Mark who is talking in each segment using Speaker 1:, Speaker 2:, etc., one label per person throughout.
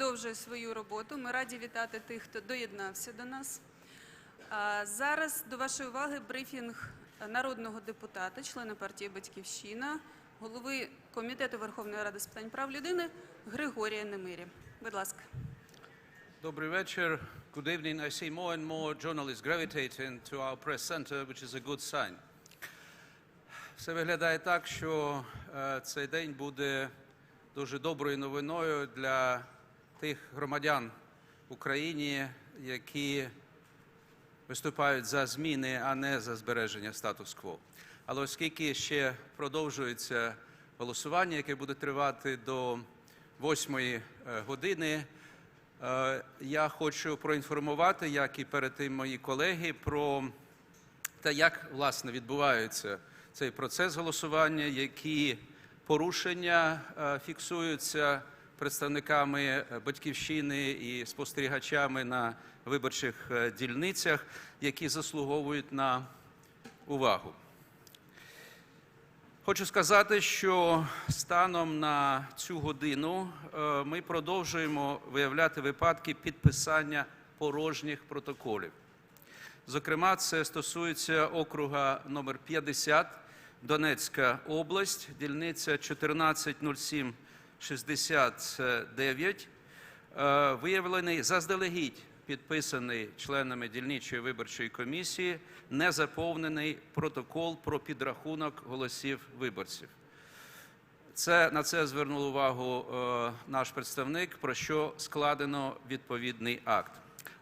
Speaker 1: продовжує свою роботу. Ми раді вітати тих, хто доєднався до нас. Зараз до вашої уваги брифінг народного депутата, члена партії Батьківщина, голови Комітету Верховної Ради з питань прав людини Григорія Немирі. Будь ласка.
Speaker 2: Добрий вечір. Good evening. I see more and more journalists gravitating to our press center, which is a good sign. Все виглядає так, що е, цей день буде дуже доброю новиною для тих громадян в Україні, які виступають за зміни, а не за збереження статус-кво. Але оскільки ще продовжується голосування, яке буде тривати до 8 години, е, я хочу проінформувати, як і перед тим мої колеги, про те, як власне відбувається цей процес голосування, які порушення е, фіксуються представниками е, батьківщини і спостерігачами на виборчих е, дільницях, які заслуговують на увагу. Хочу сказати, що станом на цю годину е, ми продовжуємо виявляти випадки підписання порожніх протоколів. Зокрема, це стосується округа номер 50 Донецька область, дільниця 1407 69, е, виявлений заздалегідь підписаний членами дільничої виборчої комісії, незаповнений протокол про підрахунок голосів виборців. Це на це звернув увагу е, наш представник, про що складено відповідний акт.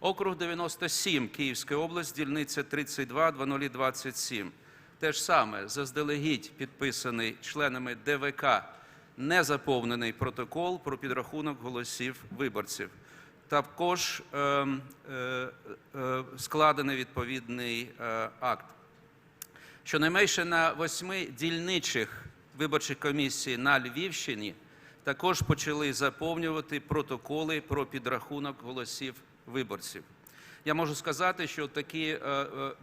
Speaker 2: Округ 97, Київська область, дільниця 32, 2027. Те ж саме заздалегідь підписаний членами ДВК незаповнений протокол про підрахунок голосів виборців. Також е, е, е, складений відповідний е, акт. Щонайменше на восьми дільничих виборчих комісій на Львівщині також почали заповнювати протоколи про підрахунок голосів виборців. Я можу сказати, що такі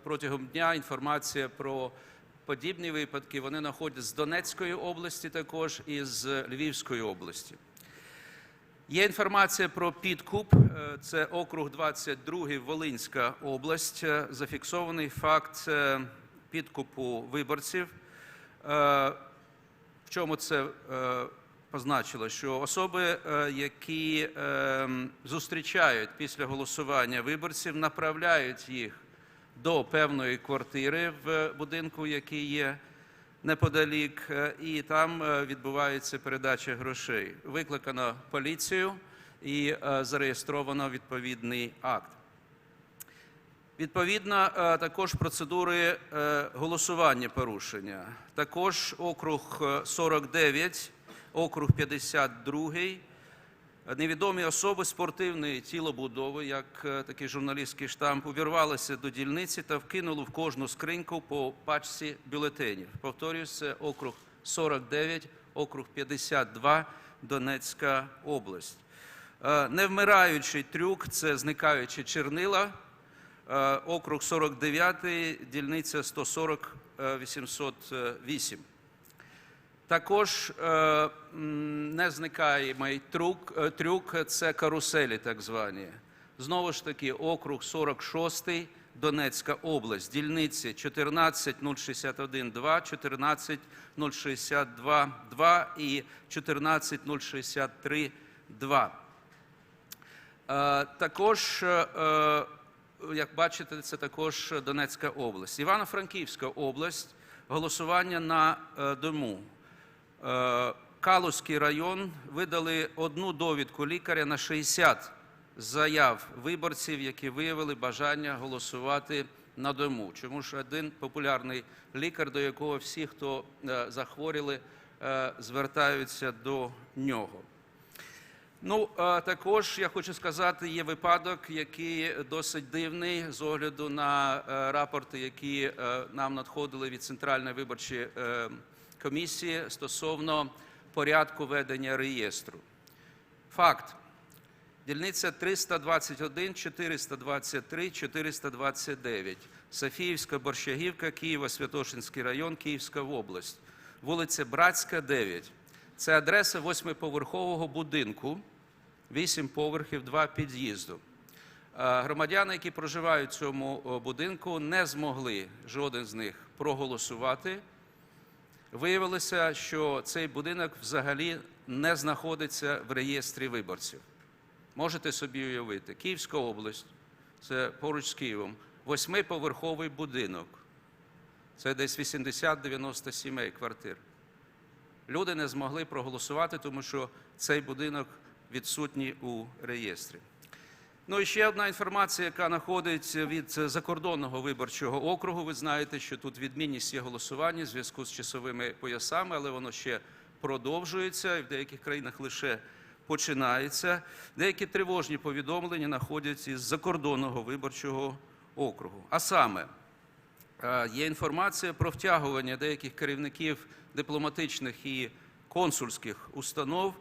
Speaker 2: протягом дня інформація про подібні випадки вони знаходять з Донецької області, також і з Львівської області. Є інформація про підкуп. Е, Це округ 22, Волинська область. Е, Зафіксований факт е, підкупу виборців. В чому це позначило? Що особи, які е, зустрічають після голосування виборців, направляють їх до певної квартири в будинку, який є неподалік, е, і там е, відбувається передача грошей. Викликано поліцію і е, зареєстровано відповідний акт. Відповідно, е, також процедури е, голосування порушення. Також округ е, 49, округ 52, невідомі особи спортивної тілобудови, як е, такий журналістський штамп, увірвалися до дільниці та вкинули в кожну скриньку по пачці бюлетенів. Повторюю, це округ 49, округ 52, Донецька область. Е, Невмираючий трюк це зникаючі чернила. Е, округ 49, дільниця 140 е, 808. Також е, м, незникаємий трюк, е, трюк це каруселі, так звані. Знову ж таки, округ 46, Донецька область, дільниці 14 2, 14 2 і 14 2. Е, Також, як бачите, це також Донецька область. Івано-Франківська область, голосування на дому. Е, Калузький район видали одну довідку лікаря на 60 заяв виборців, які виявили бажання голосувати на дому. Чому ж один популярний лікар, до якого всі, хто е, захворіли, е, звертаються до нього. Ну, також я хочу сказати, є випадок, який досить дивний з огляду на рапорти, які нам надходили від Центральної виборчої е, комісії стосовно порядку ведення реєстру. Факт. Дільниця 321, 423, 429. Софіївська Борщагівка, Києво, Святошинський район, Київська область. Вулиця Братська, 9. Це адреса восьмиповерхового будинку, 8 поверхів, 2 під'їзду. Е, Громадяни, які проживають в цьому будинку, не змогли жоден з них проголосувати. Виявилося, що цей будинок взагалі не знаходиться в реєстрі виборців. Можете собі уявити, Київська область, це поруч з Києвом, восьмиповерховий будинок. Це десь 80-90 сімей квартир. Люди не змогли проголосувати, тому що цей будинок відсутній у реєстрі. Ну і ще одна інформація, яка надходить від закордонного виборчого округу. Ви знаєте, що тут відмінність є голосування в зв'язку з часовими поясами, але воно ще продовжується і в деяких країнах лише починається. Деякі тривожні повідомлення надходять із закордонного виборчого округу. А саме, Е, Є інформація про втягування деяких керівників дипломатичних і консульських установ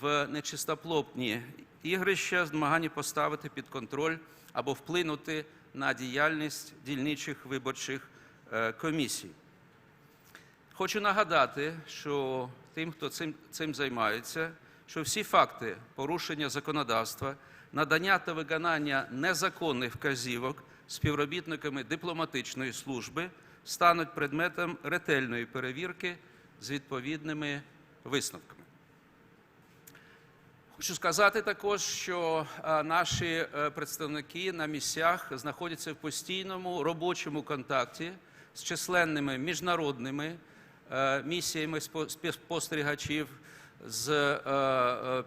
Speaker 2: в нечистоплотні ігрища з намагання поставити під контроль або вплинути на діяльність дільничих виборчих е, комісій. Хочу нагадати, що тим, хто цим, цим займається, що всі факти порушення законодавства, надання та виконання незаконних вказівок співробітниками дипломатичної служби стануть предметом ретельної перевірки з відповідними висновками. Хочу сказати також, що е, наші е, представники на місцях знаходяться в постійному робочому контакті з численними міжнародними е, місіями спо- спостерігачів з,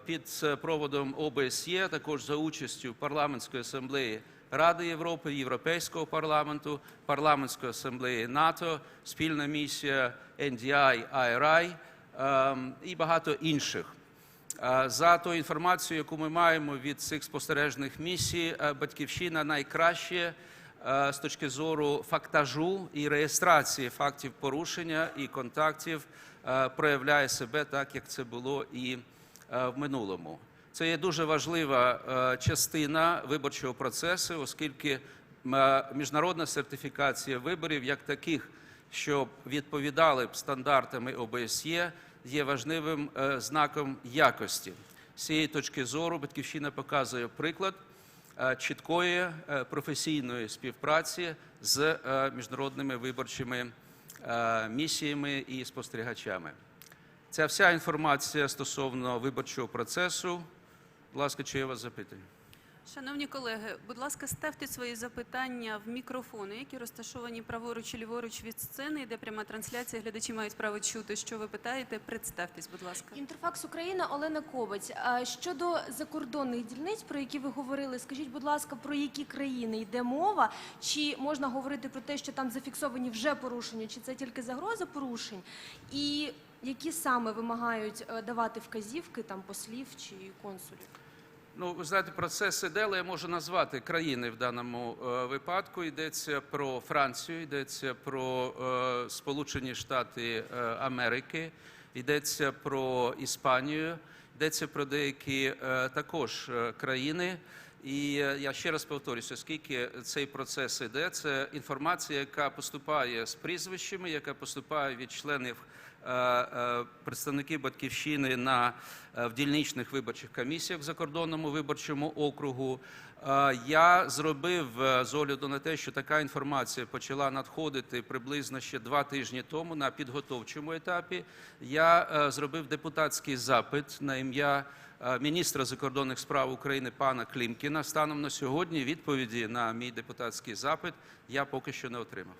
Speaker 2: під проводом ОБСЄ, також за участю парламентської асамблеї Ради Європи, Європейського парламенту, парламентської асамблеї НАТО, спільна місія NDI, IRI ем, і багато інших. Е, За тою інформацією, яку ми маємо від цих спостережних місій, е, батьківщина найкраще е, з точки зору фактажу і реєстрації фактів порушення і контактів проявляє себе так, як це було і в минулому. Це є дуже важлива частина виборчого процесу, оскільки міжнародна сертифікація виборів як таких, що відповідали б стандартами ОБСЄ, є важливим е, знаком якості. З цієї точки зору Батьківщина показує приклад е, чіткої е, професійної співпраці з міжнародними виборчими місіями і спостерігачами. Це вся інформація стосовно виборчого процесу. Будь ласка, чи є у вас запитання?
Speaker 1: Шановні колеги, будь ласка, ставте свої запитання в мікрофони, які розташовані праворуч і ліворуч від сцени, йде пряма трансляція. Глядачі мають право чути, що ви питаєте. Представтесь, будь ласка.
Speaker 3: Інтерфакс Україна Олена Кобець. Щодо закордонних дільниць, про які ви говорили, скажіть, будь ласка, про які країни йде мова? Чи можна говорити про те, що там зафіксовані вже порушення, чи це тільки загроза порушень? І які саме вимагають е, давати вказівки там послів чи консулів?
Speaker 2: Ну, ви знаєте, процес іде, але я можу назвати країни в даному е, випадку. Йдеться про Францію, йдеться про е, Сполучені Штати е, Америки, йдеться про Іспанію, йдеться про деякі е, також е, країни. І е, я ще раз повторюся, оскільки цей процес іде, це інформація, яка поступає з прізвищами, яка поступає від членів е, е, представників батьківщини на в дільничних виборчих комісіях в закордонному виборчому округу. Я зробив з огляду на те, що така інформація почала надходити приблизно ще два тижні тому на підготовчому етапі. Я зробив депутатський запит на ім'я міністра закордонних справ України пана Клімкіна. Станом на сьогодні відповіді на мій депутатський запит я поки що не отримав.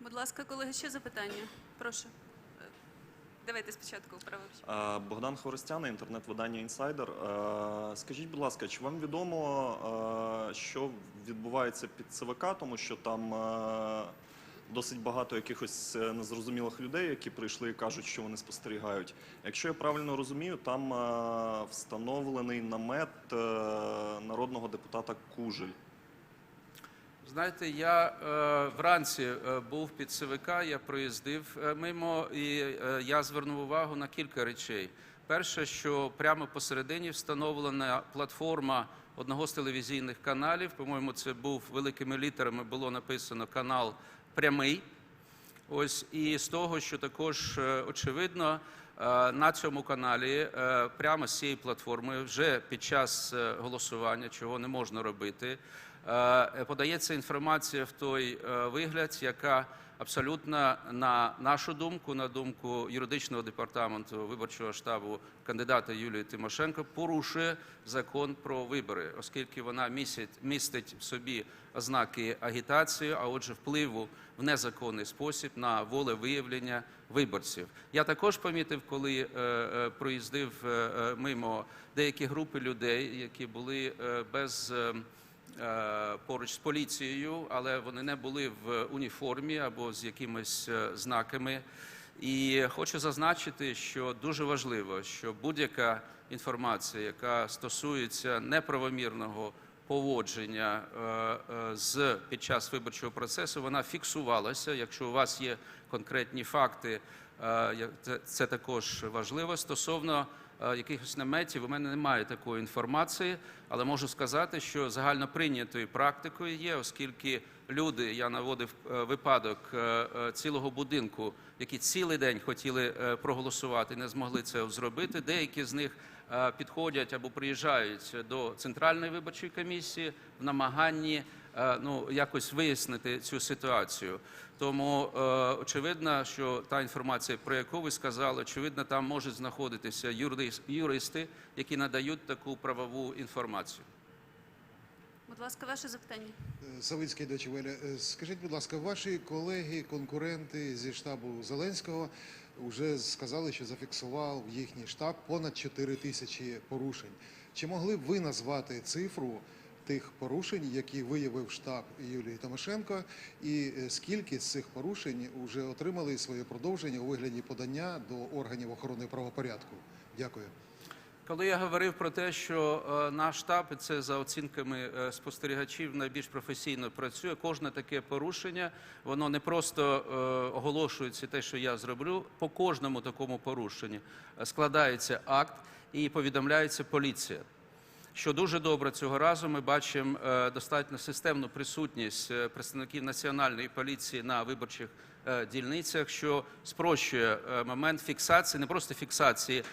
Speaker 1: Будь ласка, колеги, ще запитання. Прошу. Е, Давайте спочатку праворуч.
Speaker 4: Е, Богдан Хворостян, інтернет-видання Інсайдер. Е, Скажіть, будь ласка, чи вам відомо, е, що відбувається під ЦВК, тому що там е, досить багато якихось е, незрозумілих людей, які прийшли і кажуть, що вони спостерігають. Якщо я правильно розумію, там е, встановлений намет е, народного депутата Кужель.
Speaker 2: Знаєте, я е, вранці був під ЦВК, я проїздив мимо, і е, я звернув увагу на кілька речей. Перше, що прямо посередині встановлена платформа одного з телевізійних каналів. По-моєму, це був великими літерами було написано канал прямий. Ось і з того, що також е, очевидно Е, На цьому каналі е, прямо з цієї платформи вже під час голосування, чого не можна робити, подається інформація в той вигляд, яка абсолютно на нашу думку, на думку юридичного департаменту виборчого штабу кандидата Юлії Тимошенко, порушує закон про вибори, оскільки вона містить, містить в собі ознаки агітації, а отже, впливу в незаконний спосіб на волевиявлення виборців. Я також помітив, коли е, е, проїздив е, мимо деякі групи людей, які були без. Поруч з поліцією, але вони не були в уніформі або з якимись е, знаками. І хочу зазначити, що дуже важливо, що будь-яка інформація, яка стосується неправомірного поводження е, е, з під час виборчого процесу, вона фіксувалася. Якщо у вас є конкретні факти, е, це, також важливо стосовно е, якихось наметів. У мене немає такої інформації, але можу сказати, що загально прийнятою практикою є, оскільки люди, я наводив е, випадок е, е, цілого будинку, які цілий день хотіли е, проголосувати, не змогли це зробити. Деякі з них е, підходять або приїжджають до центральної виборчої комісії в намаганні е, ну якось вияснити цю ситуацію. Тому е, очевидно, що та інформація, про яку ви сказали, очевидно, там можуть знаходитися юрис- юристи, які надають таку правову інформацію.
Speaker 1: Будь ласка, ваше запитання.
Speaker 5: Савицький Дочевеля. Е, Скажіть, будь ласка, ваші колеги, конкуренти зі штабу Зеленського вже сказали, що зафіксував їхній штаб понад 4 тисячі порушень. Чи могли б ви назвати цифру тих порушень, які виявив штаб Юлії Тимошенко, і е, скільки з цих порушень вже отримали своє продовження у вигляді подання до органів охорони правопорядку? Дякую.
Speaker 2: Коли я говорив про те, що е, наш штаб, і це за оцінками е, спостерігачів, найбільш професійно працює, кожне таке порушення, воно не просто оголошується те, що я зроблю. По кожному такому порушенню складається акт і повідомляється поліція. Що дуже добре цього разу ми бачимо е, достатньо системну присутність е, представників національної поліції на виборчих е, дільницях, що спрощує момент фіксації, не просто фіксації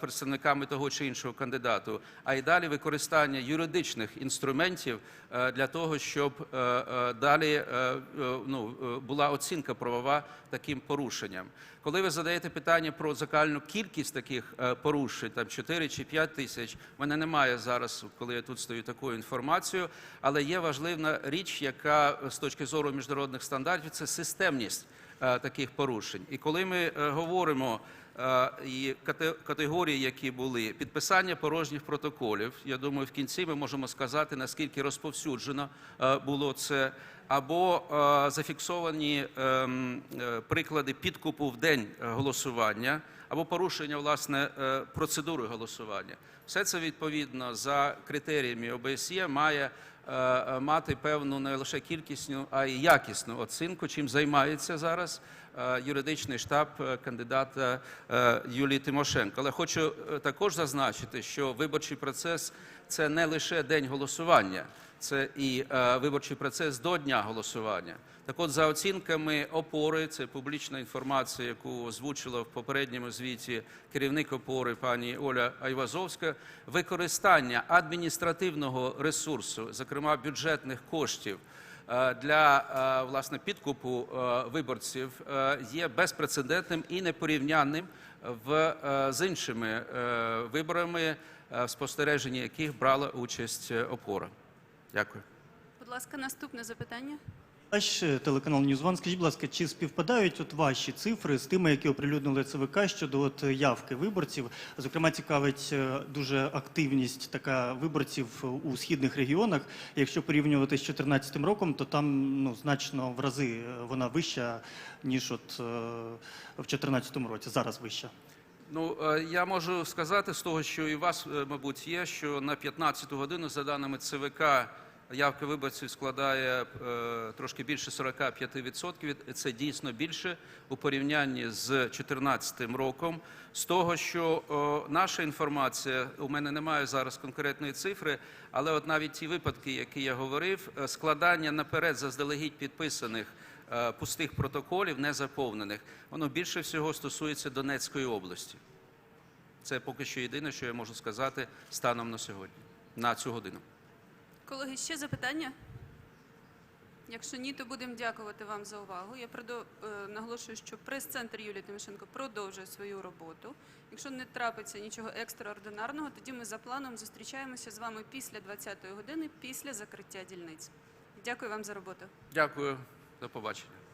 Speaker 2: представниками того чи іншого кандидату, а й далі використання юридичних інструментів е, для того, щоб е, е, далі е, е, ну, е, була оцінка правова таким порушенням. Коли ви задаєте питання про загальну кількість таких е, порушень, там 4 чи 5 тисяч, в мене немає зараз, коли я тут стою такою інформацією, але є важлива річ, яка е, з точки зору міжнародних стандартів це системність е, таких порушень. І коли ми е, говоримо е, і категорії, які були підписання порожніх протоколів, я думаю, в кінці ми можемо сказати наскільки розповсюджено е, було це. Або е, зафіксовані ем, е, приклади підкупу в день е, голосування, або порушення власне е, процедури голосування. Все це відповідно за критеріями ОБСЄ має е, е, мати певну не лише кількісну, а й якісну оцінку, чим займається зараз е, юридичний штаб е, кандидата е, Юлії Тимошенко. Але хочу е, також зазначити, що виборчий процес це не лише день голосування, це і е, виборчий процес до дня голосування. Так от, за оцінками опори, це публічна інформація, яку озвучила в попередньому звіті керівник опори пані Оля Айвазовська, використання адміністративного ресурсу, зокрема бюджетних коштів, е, для е, власне підкупу е, виборців е, є безпрецедентним і непорівнянним в е, з іншими е, виборами, е, в спостереженні яких брала участь е, опора. Дякую.
Speaker 1: Будь ласка, наступне запитання.
Speaker 6: Ваш е, телеканал Ньюзван, скажіть, будь ласка, чи співпадають от ваші цифри з тими, які оприлюднили ЦВК щодо от явки виборців? Зокрема, цікавить е, дуже активність така виборців у східних регіонах. Якщо порівнювати з 2014 роком, то там ну значно в рази е, вона вища ніж от е, в 2014 році. Зараз вища.
Speaker 2: Ну, е, я можу сказати з того, що і у вас, е, мабуть, є, що на 15 годину, за даними ЦВК, явка виборців складає е, трошки більше 45%. І Це дійсно більше у порівнянні з 2014 роком. З того, що наша інформація, у мене немає зараз конкретної цифри, але от навіть ті випадки, які я говорив, е, складання наперед заздалегідь підписаних е, пустих протоколів, незаповнених. Воно більше всього стосується Донецької області. Це поки що єдине, що я можу сказати станом на сьогодні, на цю годину.
Speaker 1: Колеги, ще запитання? Якщо ні, то будемо дякувати вам за увагу. Я е, наголошую, що прес-центр Юлії Тимошенко продовжує свою роботу. Якщо не трапиться нічого екстраординарного, тоді ми за планом зустрічаємося з вами після 20-ї години, після закриття дільниць. Дякую вам за роботу.
Speaker 2: Дякую, до побачення.